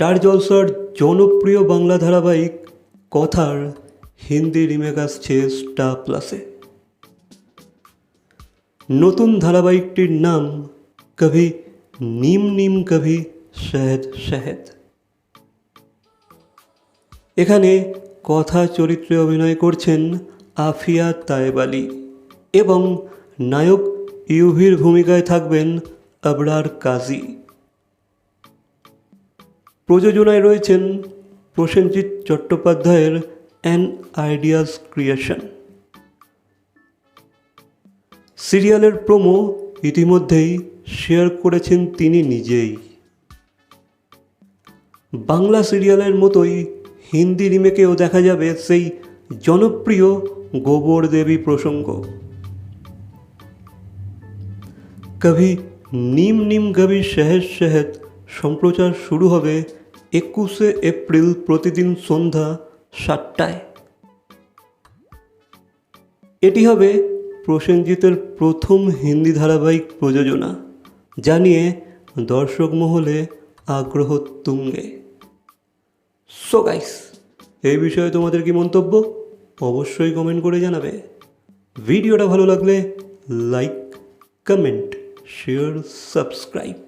Star জলসার জনপ্রিয় বাংলা ধারাবাহিক কথার হিন্দি রিমেক আসছে স্টার প্লাসে নতুন ধারাবাহিকটির নাম কভি নিম নিম কভি শহদ শহদ। এখানে কথা চরিত্রে অভিনয় করছেন আফিয়া তায়েব আলী এবং নায়ক ইউভির ভূমিকায় থাকবেন আবরার কাজী। প্রযোজনায় রয়েছেন প্রসেনজিৎ চট্টোপাধ্যায়ের অ্যান আইডিয়াস ক্রিয়েশন সিরিয়ালের প্রোমো ইতিমধ্যেই শেয়ার করেছেন তিনি নিজেই। বাংলা সিরিয়ালের মতোই হিন্দি রিমেকেও দেখা যাবে সেই জনপ্রিয় গোবর দেবী প্রসঙ্গ। কভি নিম নিম কভি শহদ শহদ সম্প্রচার শুরু হবে একুশে এপ্রিল প্রতিদিন সন্ধ্যা সাতটায়। এটি হবে প্রসেনজিতের প্রথম হিন্দি ধারাবাহিক প্রযোজনা, যা নিয়ে দর্শক মহলে আগ্রহ তুঙ্গে। সো গাইস এই বিষয়ে তোমাদের কি মন্তব্য? অবশ্যই কমেন্ট করে জানাবে। ভিডিওটা ভালো লাগলে লাইক কমেন্ট শেয়ার সাবস্ক্রাইব